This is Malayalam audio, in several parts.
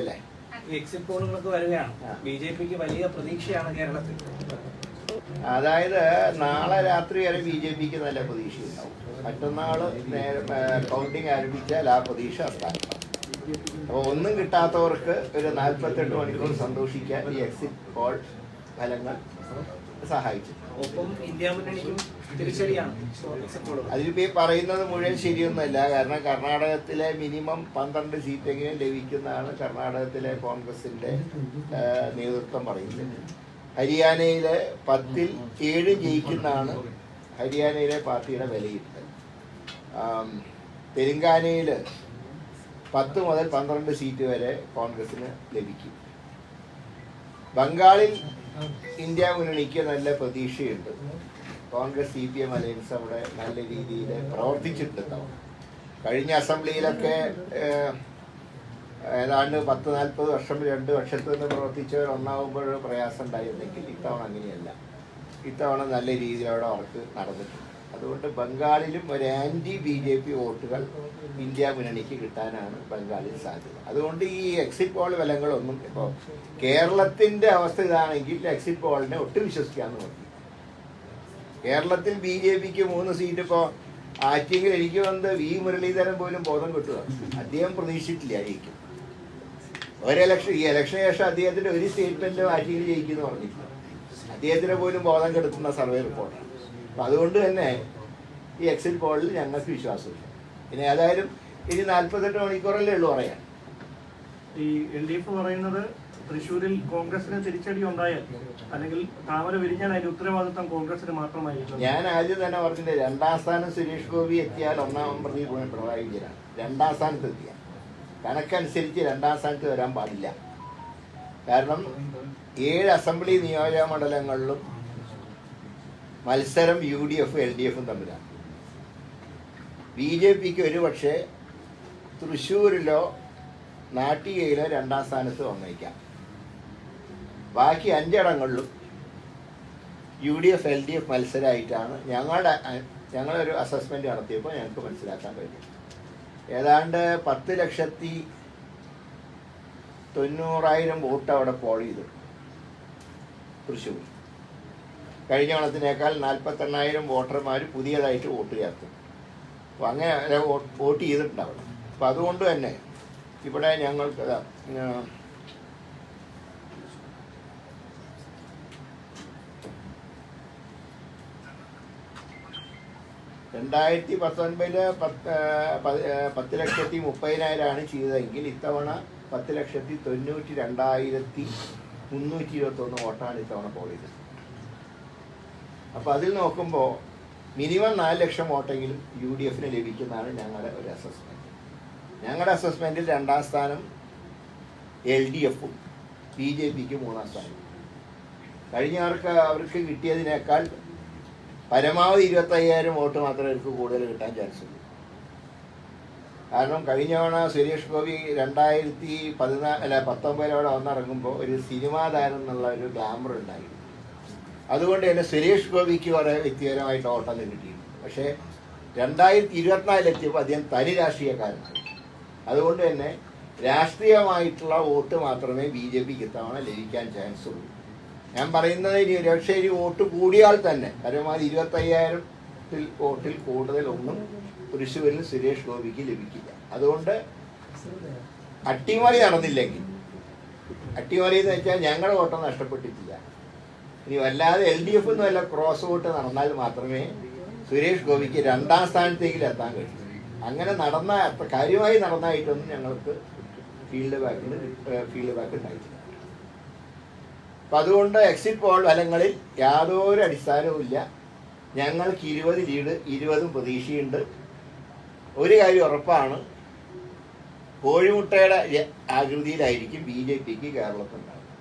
അല്ലേ എക്സിറ്റ് പോളുകളൊക്കെ വരികയാണ്. ബി ജെ പിക്ക് വലിയ പ്രതീക്ഷയാണ് കേരളത്തിൽ. അതായത് നാളെ രാത്രി വരെ ബി ജെ പിക്ക് നല്ല പ്രതീക്ഷയുണ്ടാവും മറ്റന്നാൾ കൗണ്ടിങ് ആരംഭിച്ചാൽ ആ പ്രതീക്ഷ അസ്ഥാനത്താണ് അപ്പോൾ ഒന്നും കിട്ടാത്തവർക്ക് ഒരു നാൽപ്പത്തെട്ട് മണിക്കൂർ സന്തോഷിക്കാൻ ഈ എക്സിറ്റ് പോൾ ഫലങ്ങൾ സഹായിച്ചു. ഒപ്പം ഇന്ത്യ മുന്നണിക്കും ഈ പറയുന്നത് മുഴുവൻ ശരിയൊന്നുമല്ല. കാരണം കർണാടകത്തിലെ മിനിമം പന്ത്രണ്ട് സീറ്റെങ്കിലും ലഭിക്കുന്നതാണ് കർണാടകത്തിലെ കോൺഗ്രസിന്റെ നേതൃത്വം പറയുന്നത്. ഹരിയാനയിലെ പത്തിൽ ഏഴ് ജയിക്കുന്നതാണ് ഹരിയാനയിലെ പാർട്ടിയുടെ വിലയിരുത്തൽ. തെലങ്കാനയിൽ പത്ത് മുതൽ പന്ത്രണ്ട് സീറ്റ് വരെ കോൺഗ്രസിന് ലഭിക്കും. ബംഗാളിൽ ഇന്ത്യ മുന്നണിക്ക് നല്ല പ്രതീക്ഷയുണ്ട്. Congress C P M alliance അവിടെ നല്ല രീതിയിൽ പ്രവർത്തിച്ചിട്ടുണ്ടാവും കഴിഞ്ഞ അസംബ്ലിയിലൊക്കെ ഏതാണ്ട് പത്ത് നാൽപ്പത് വർഷം രണ്ട് വർഷത്തിൽ നിന്ന് പ്രവർത്തിച്ചവർ ഒന്നാകുമ്പോൾ പ്രയാസം ഉണ്ടായിരുന്നെങ്കിൽ ഇത്തവണ അങ്ങനെയല്ല. ഇത്തവണ നല്ല രീതിയിൽ അവിടെ വർക്ക് നടന്നിട്ടുണ്ട്. അതുകൊണ്ട് ബംഗാളിലും ഒരു ആന്റി ബി ജെ പി വോട്ടുകൾ ഇന്ത്യ മുന്നണിക്ക് കിട്ടാനാണ് ബംഗാളിൽ സാധ്യത. അതുകൊണ്ട് ഈ എക്സിറ്റ് പോൾ ഫലങ്ങളൊന്നും ഇപ്പോൾ കേരളത്തിന്റെ അവസ്ഥ ഇതാണെങ്കിൽ എക്സിറ്റ് പോളിനെ ഒട്ടും വിശ്വസിക്കാമെന്ന് നോക്കി. കേരളത്തിൽ ബി ജെ പിക്ക് മൂന്ന് സീറ്റ് ഇപ്പോൾ ആറ്റിങ്ങിൽ എനിക്ക് വന്ന് വി മുരളീധരൻ പോലും ബോധം കിട്ടുക അദ്ദേഹം പ്രതീക്ഷിച്ചിട്ടില്ല ആയിരിക്കും ഒരു ഇലക്ഷൻ ഈ ഇലക്ഷന് ശേഷം അദ്ദേഹത്തിന്റെ ഒരു സ്റ്റേറ്റ്മെന്റ് ആറ്റിങ്ങിൽ ജയിക്കുമെന്ന് പറഞ്ഞിട്ടില്ല. അദ്ദേഹത്തിന് പോലും ബോധം കെടുത്തുന്ന സർവേ റിപ്പോർട്ടാണ് അപ്പൊ അതുകൊണ്ട് തന്നെ ഈ എക്സിറ്റ് പോളിൽ ഞങ്ങൾക്ക് വിശ്വാസമില്ല. പിന്നെ ഏതായാലും ഇനി നാൽപ്പത്തെട്ട് മണിക്കൂറല്ലേ ഉള്ളൂ പറയാൻ. ഈ എൽ ഡി എഫ് പറയുന്നത് തൃശ്ശൂരിൽ കോൺഗ്രസിന് തിരിച്ചടി ഉണ്ടായാൽ അല്ലെങ്കിൽ താമര വിരിഞ്ഞാൽ അതിന്റെ ഉത്തരവാദിത്വം കോൺഗ്രസിന് മാത്രമായിരിക്കും ഞാൻ ആദ്യം തന്നെ പറഞ്ഞില്ലേ രണ്ടാം സ്ഥാനം സുരേഷ് ഗോപി എത്തിയാൽ ഒന്നാം പ്രതി പിണറായി വിജയനാണ് രണ്ടാം സ്ഥാനത്ത് എത്തിയ. കണക്കനുസരിച്ച് രണ്ടാം സ്ഥാനത്ത് വരാൻ പാടില്ല. കാരണം ഏഴ് അസംബ്ലി നിയോജക മണ്ഡലങ്ങളിലും മത്സരം യു ഡി എഫും എൽ ഡി എഫും തമ്മിലാണ്. ബി ജെ പിക്ക് ഒരു പക്ഷേ തൃശ്ശൂരിലോ നാട്ടികയിലോ രണ്ടാം സ്ഥാനത്ത് വന്നേക്കാം. ബാക്കി അഞ്ചിടങ്ങളിലും U D F L D F മത്സരമായിട്ടാണ് ഞങ്ങളുടെ ഞങ്ങളൊരു അസസ്മെന്റ് നടത്തിയപ്പോൾ ഞങ്ങൾക്ക് മനസ്സിലാക്കാൻ കഴിഞ്ഞു ഏതാണ്ട് പത്ത് ലക്ഷത്തി തൊണ്ണൂറായിരം വോട്ട് അവിടെ പോൾ ചെയ്തു. തൃശ്ശൂർ കഴിഞ്ഞ ഓണത്തിനേക്കാൾ നാൽപ്പത്തെണ്ണായിരം വോട്ടർമാർ പുതിയതായിട്ട് വോട്ട് ചേർത്തു. അപ്പോൾ അങ്ങനെ വോട്ട് ചെയ്തിട്ടുണ്ട് ചെയ്തിട്ടുണ്ടാവും അപ്പം അതുകൊണ്ട് തന്നെ ഇവിടെ ഞങ്ങൾക്ക് രണ്ടായിരത്തി പത്തൊൻപതിൽ പത്ത് പത്ത് ലക്ഷത്തി മുപ്പതിനായിരമാണ് ചെയ്തതെങ്കിൽ ഇത്തവണ പത്ത് ലക്ഷത്തി തൊണ്ണൂറ്റി രണ്ടായിരത്തി മുന്നൂറ്റി ഇരുപത്തൊന്ന് വോട്ടാണ് ഇത്തവണ പോൾ ചെയ്തത്. അപ്പോൾ അതിൽ നോക്കുമ്പോൾ മിനിമം നാല് ലക്ഷം വോട്ടെങ്കിലും യു ഡി എഫിന് ലഭിക്കുന്നതാണ് ഞങ്ങളുടെ ഒരു അസസ്മെന്റ് ഞങ്ങളുടെ അസസ്മെന്റിൽ രണ്ടാം സ്ഥാനം എൽ ഡി എഫും ബി ജെ പിക്ക് മൂന്നാം സ്ഥാനം കഴിഞ്ഞവർക്ക് അവർക്ക് കിട്ടിയതിനേക്കാൾ പരമാവധി ഇരുപത്തയ്യായിരം വോട്ട് മാത്രമേ എനിക്ക് കൂടുതൽ കിട്ടാൻ ചാൻസ് ഉള്ളൂ. കാരണം കഴിഞ്ഞ തവണ സുരേഷ് ഗോപി രണ്ടായിരത്തി പതിനാല് അല്ല പത്തൊമ്പതിലോടെ വന്നിറങ്ങുമ്പോൾ ഒരു സിനിമാ താരം എന്നുള്ള ഒരു ഗ്ലാമർ ഉണ്ടായി അതുകൊണ്ട് തന്നെ സുരേഷ് ഗോപിക്ക് കുറേ വ്യക്തിപരമായിട്ട് ഓട്ടം കിട്ടിയിരുന്നു പക്ഷേ രണ്ടായിരത്തി ഇരുപത്തിനാലിലെത്തിയപ്പോൾ അദ്ദേഹം തനി രാഷ്ട്രീയക്കാരനാണ് അതുകൊണ്ട് തന്നെ രാഷ്ട്രീയമായിട്ടുള്ള വോട്ട് മാത്രമേ ബി ജെ പിക്ക് ഇത്തവണ ലഭിക്കാൻ ചാൻസ് ഉള്ളൂ. ഞാൻ പറയുന്നത് ഇനി ഒരുപക്ഷെ ഇനി വോട്ട് കൂടിയാൽ തന്നെ. പരമാവധി ഇരുപത്തയ്യായിരത്തിൽ വോട്ടിൽ കൂടുതലൊന്നും തൃശ്ശൂരിൽ സുരേഷ് ഗോപിക്ക് ലഭിക്കില്ല. അതുകൊണ്ട് അട്ടിമറി നടന്നില്ലെങ്കിൽ അട്ടിമറി എന്ന് വെച്ചാൽ ഞങ്ങളുടെ വോട്ടം നഷ്ടപ്പെട്ടിട്ടില്ല. ഇനി വല്ലാതെ എൽ ഡി എഫ് വല്ല ക്രോസ് വോട്ട് നടന്നാൽ മാത്രമേ സുരേഷ് ഗോപിക്ക് രണ്ടാം സ്ഥാനത്തേക്ക് എത്താൻ കഴിയൂ. അങ്ങനെ നടന്ന കാര്യമായി നടന്നായിട്ടൊന്നും ഞങ്ങൾക്ക് ഫീൽഡ് ബാക്കിന് ഫീൽഡ് ബാക്ക് ഉണ്ടായിട്ടില്ല. അപ്പൊ അതുകൊണ്ട് എക്സിറ്റ് പോൾ ഫലങ്ങളിൽ യാതൊരു അടിസ്ഥാനവുമില്ല ഞങ്ങൾക്ക് ഇരുപത് ലീഡ് ഇരുപതും പ്രതീക്ഷയുണ്ട്. ഒരു കാര്യം ഉറപ്പാണ്. കോഴിമുട്ടയുടെ ആകൃതിയിലായിരിക്കും ബി ജെ പിക്ക് കേരളത്തിലുണ്ടാകുന്നത്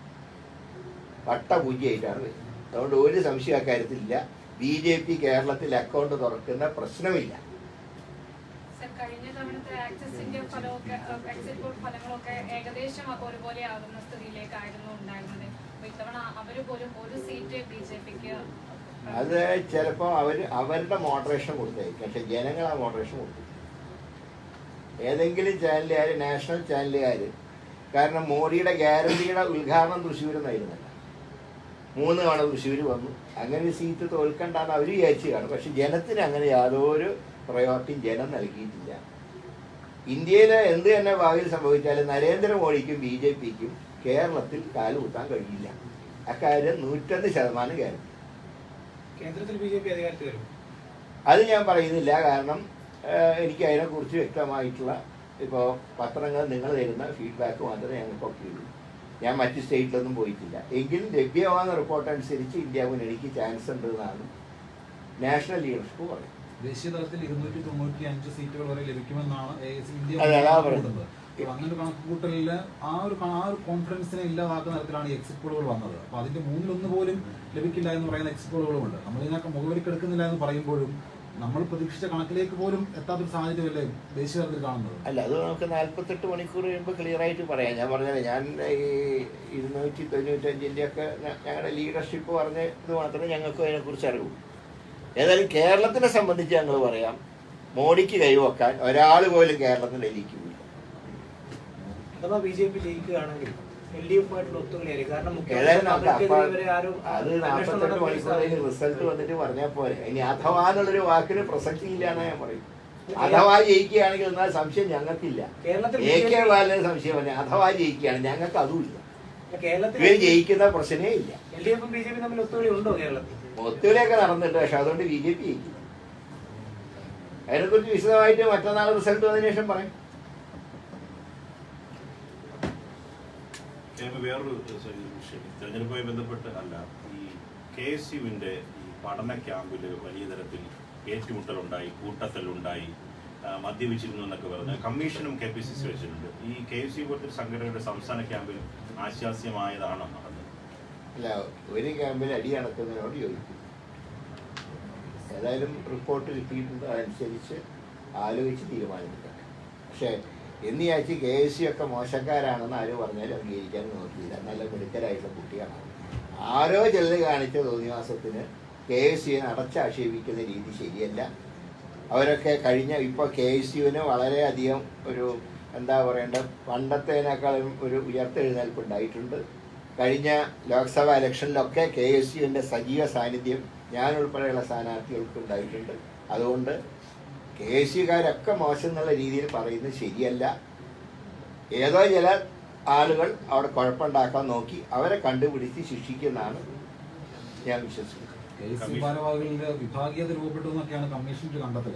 വട്ടപൂജ്യമായിട്ടാണ് വരുന്നത്. അതുകൊണ്ട് ഒരു സംശയം അക്കാര്യത്തിലില്ല ബി ജെ പി കേരളത്തിൽ അക്കൗണ്ട് തുറക്കുന്ന പ്രശ്നമില്ല. കഴിഞ്ഞ തവണത്തെ ആക്സസിന്റെ എക്സിറ്റ് ഫലങ്ങളൊക്കെ ഏകദേശം ഒരുപോലെ ആകുന്ന സ്ഥിതിയിലേക്കായിരുന്നു ഉണ്ടായിരുന്നത്. ചിലപ്പോ അത് ചിലപ്പോൾ അവർ അവരുടെ മോഡറേഷൻ കൊടുത്തേക്കും പക്ഷെ ജനങ്ങൾ ആ മോഡറേഷൻ കൊടുത്തു ഏതെങ്കിലും ചാനലുകാർ നാഷണൽ ചാനലുകാർ കാരണം മോഡിയുടെ ഗ്യാരണ്ടിയുടെ ഉദ്ഘാടനം തൃശ്ശൂരെന്നായിരുന്നല്ല. മൂന്ന് തവണ തൃശ്ശൂർ വന്നു. അങ്ങനെ ഒരു സീറ്റ് തോൽക്കണ്ടെന്ന് അവർ വിചാരിച്ചു കാണും. പക്ഷെ ജനത്തിന് അങ്ങനെ യാതൊരു പ്രയോറിറ്റിയും ജനം നൽകിയിട്ടില്ല. ഇന്ത്യയിലെ എന്ത് തന്നെ ഭാവിയിൽ സംഭവിച്ചാലും നരേന്ദ്രമോദിക്കും ബി ജെ പിക്കും കേരളത്തിൽ കാലുകുത്താൻ കഴിയില്ല അക്കാര്യം നൂറ്റൊന്ന് ശതമാനം ഗ്യാരണ്ടി കേന്ദ്രത്തിൽ ബി ജെ പി അധികാരത്തിൽ വരും? അത് ഞാൻ പറയുന്നില്ല. കാരണം എനിക്ക് അതിനെക്കുറിച്ച് വ്യക്തമായിട്ടുള്ള ഇപ്പോൾ പത്രങ്ങൾ നിങ്ങൾ തരുന്ന ഫീഡ്ബാക്ക് മാത്രമേ ഞങ്ങൾക്കൊക്കെ ഉള്ളൂ. ഞാൻ മറ്റ് സ്റ്റേറ്റിലൊന്നും പോയിട്ടില്ല. എങ്കിലും ലഭ്യമാകുന്ന റിപ്പോർട്ട് അനുസരിച്ച് ഇന്ത്യ എനിക്ക് ചാൻസ് ഉണ്ട് എന്നാണ് നാഷണൽ ലീഡർഷിപ്പ് പറയുന്നത്. ദേശീയ തലത്തിൽ ഇരുന്നൂറ്റി തൊണ്ണൂറ്റി അഞ്ച് സീറ്റുകൾ വരെ ലഭിക്കുമെന്നാണ് ഇന്ത്യ അങ്ങനെ ഒരു കണക്കുകൂട്ടലിൽ ആ ഒരു ആ ഒരു കോൺഫിഡൻസിനെ ഇല്ലാതാക്കുന്ന തരത്തിലാണ് ഈ എക്സിറ്റ് പോളുകൾ വന്നത്. അപ്പൊ അതിന്റെ മൂന്നിലൊന്ന് പോലും ലഭിക്കില്ല എന്ന് പറയുന്ന എക്സിറ്റ് പോളുകളുമുണ്ട് നമ്മൾ ഇതിനൊക്കെ മുഖവലിക്കെടുക്കുന്നില്ല എന്ന് പറയുമ്പോഴും നമ്മൾ പ്രതീക്ഷിച്ച കണക്കിലേക്ക് പോലും എത്താത്തൊരു സാഹചര്യമല്ലേ ദേശീയ തലത്തിൽ കാണുന്നത്? അല്ല അത് നമുക്ക് നാൽപ്പത്തെട്ട് മണിക്കൂർ കഴിയുമ്പോൾ ക്ലിയർ ആയിട്ട് പറയാം. ഞാൻ പറഞ്ഞത് ഞാൻ ഈ ഇരുന്നൂറ്റി തൊണ്ണൂറ്റഞ്ചിന്റെ ഒക്കെ ഞങ്ങളുടെ ലീഡർഷിപ്പ് പറഞ്ഞ ഇത് മാത്രമേ ഞങ്ങൾക്ക് അതിനെക്കുറിച്ച് അറിവു ഏതായാലും കേരളത്തിനെ സംബന്ധിച്ച് ഞങ്ങൾ പറയാം. മോഡിക്ക് കൈവക്കാൻ ഒരാൾ പോലും കേരളത്തിൽ എലിക്കില്ല അഥവാ ബി ജെ പി ജയിക്കുകയാണെങ്കിൽ എൽ ഡി എഫ് ആയിട്ടുള്ള ഒത്തുകളിയായിരിക്കും. കാരണം അത് നാൽപ്പത്തെട്ട് നടത്താൻ റിസൾട്ട് വന്നിട്ട് പറഞ്ഞാൽ പോരെ. ഇനി അഥവാ എന്നുള്ളൊരു വാക്കിന് പ്രസക്തി ഇല്ല എന്നാ ഞാൻ പറയും. അഥവാ ജയിക്കുകയാണെങ്കിൽ എന്നാൽ സംശയം ഞങ്ങൾക്കില്ല. കേരളത്തിൽ എ കെ ബാലന് സംശയം പറഞ്ഞു അഥവാ ജയിക്കുകയാണ് ഞങ്ങൾക്ക് ഇല്ല. കേരളത്തിൽ ഇവർ ജയിക്കുന്ന പ്രശ്നമേ ഇല്ല. എൽ ഡി എഫും ബി ജെ പി തമ്മിൽ ഒത്തുകളി ഉണ്ടോ കേരളത്തിൽ? ഒത്തുകളിയൊക്കെ നടന്നിട്ട് പക്ഷെ അതുകൊണ്ട് ബി ജെ പി ജയിക്കില്ല. അതിനെക്കുറിച്ച് വിശദമായിട്ട് മറ്റന്നാൾ റിസൾട്ട് വന്നതിന് ശേഷം പറയും. കേരള വേറൊരു വിഷയം. തെരഞ്ഞെടുപ്പുമായി ബന്ധപ്പെട്ട് അല്ല ഈ കെ എസ് യുവിന്റെ ഈ പഠന ക്യാമ്പിൽ വലിയ തരത്തിൽ ഏറ്റുമുട്ടലുണ്ടായി കൂട്ടത്തലുണ്ടായി മദ്യപിച്ചിരുന്നു എന്നൊക്കെ പറഞ്ഞ് കമ്മീഷനും കെ പി സി സി വെച്ചിട്ടുണ്ട്. ഈ കെ എസ് യു പോലത്തെ സംഘടനയുടെ സംസ്ഥാന ക്യാമ്പിൽ ആശാസ്യമായതാണോ നടന്നത്? അല്ല ഒരു ക്യാമ്പിൽ അടി നടക്കുന്നതിനോട് യോജിക്കും ഏതായാലും റിപ്പോർട്ട് കിട്ടിയിട്ടുണ്ട് അതനുസരിച്ച് ആലോചിച്ച് തീരുമാനമെടുക്കാം. പക്ഷേ എന്ന് വിചാരിച്ച് കെ എസ് സി ഒക്കെ മോശക്കാരാണെന്ന് ആര് പറഞ്ഞാലും അംഗീകരിക്കാൻ നോക്കിയില്ല. നല്ല മിടുക്കരായിട്ടുള്ള കുട്ടിയാണ് ആരോ ചിലർ കാണിച്ച തോന്നിവാസത്തിന് കെ എസ് സിയെ അടച്ചാക്ഷേപിക്കുന്ന രീതി ശരിയല്ല. അവരൊക്കെ കഴിഞ്ഞ ഇപ്പോൾ കെ എസ് യുവിന് വളരെയധികം ഒരു എന്താ പറയേണ്ട പണ്ടത്തേനേക്കാളും ഒരു ഉയർത്തെഴുന്നേൽപ്പ് ഉണ്ടായിട്ടുണ്ട് കഴിഞ്ഞ ലോക്സഭാ ഇലക്ഷനിലൊക്കെ കെ എസ് യുവിന്റെ സജീവ സാന്നിധ്യം ഞാൻ ഉൾപ്പെടെയുള്ള സ്ഥാനാർത്ഥികൾക്ക് ഉണ്ടായിട്ടുണ്ട്. അതുകൊണ്ട് കെ എസ് യുകാരൊക്കെ മോശം എന്നുള്ള രീതിയിൽ പറയുന്നത് ശരിയല്ല. ഏതോ ചില ആളുകൾ അവിടെ കുഴപ്പമുണ്ടാക്കാൻ നോക്കി. അവരെ കണ്ടുപിടിച്ച് ശിക്ഷിക്കുന്നതാണ് ഞാൻ വിശ്വസിക്കുന്നത്. വിഭാഗീയത രൂപപ്പെട്ടു എന്നൊക്കെയാണ് കമ്മീഷന്റെ കണ്ടെത്തൽ.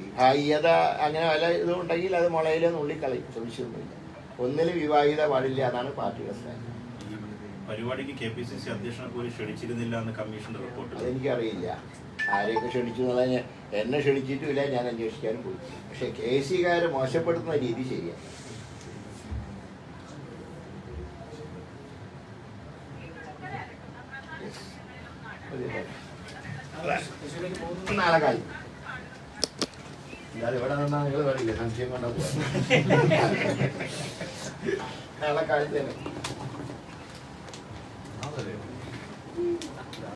വിഭാഗീയത അങ്ങനെ വല്ല ഇതും ഉണ്ടെങ്കിൽ അത് മുളയിലെ നുള്ളിക്കളയും. സംശയമൊന്നുമില്ല. ഒന്നിലും വിവാഹിത പാടില്ല എന്നാണ് പാർട്ടിയുടെ സ്ഥാനം പരിപാടിക്ക് കെ പി സി സി അധ്യക്ഷനെ പോലും ക്ഷണിച്ചിരുന്നില്ല എന്ന് കമ്മീഷന്റെ റിപ്പോർട്ട് അതെനിക്കറിയില്ല. ആരെയൊക്കെ ക്ഷണിച്ചു എന്നുള്ളത് ഞാൻ- എന്നെ ക്ഷണിച്ചിട്ടുമില്ല ഞാൻ അന്വേഷിക്കാനും പോയി. പക്ഷെ കെ സിക്കാരെ മോശപ്പെടുത്തുന്ന രീതി ശരിയാണ് നാളെ കാലം. എന്നാലും ഇവിടെ നിന്നാ നിങ്ങൾ പറയില്ല സംശയം കൊണ്ടാ പോവാ. നാളെ കാലത്ത് തന്നെ.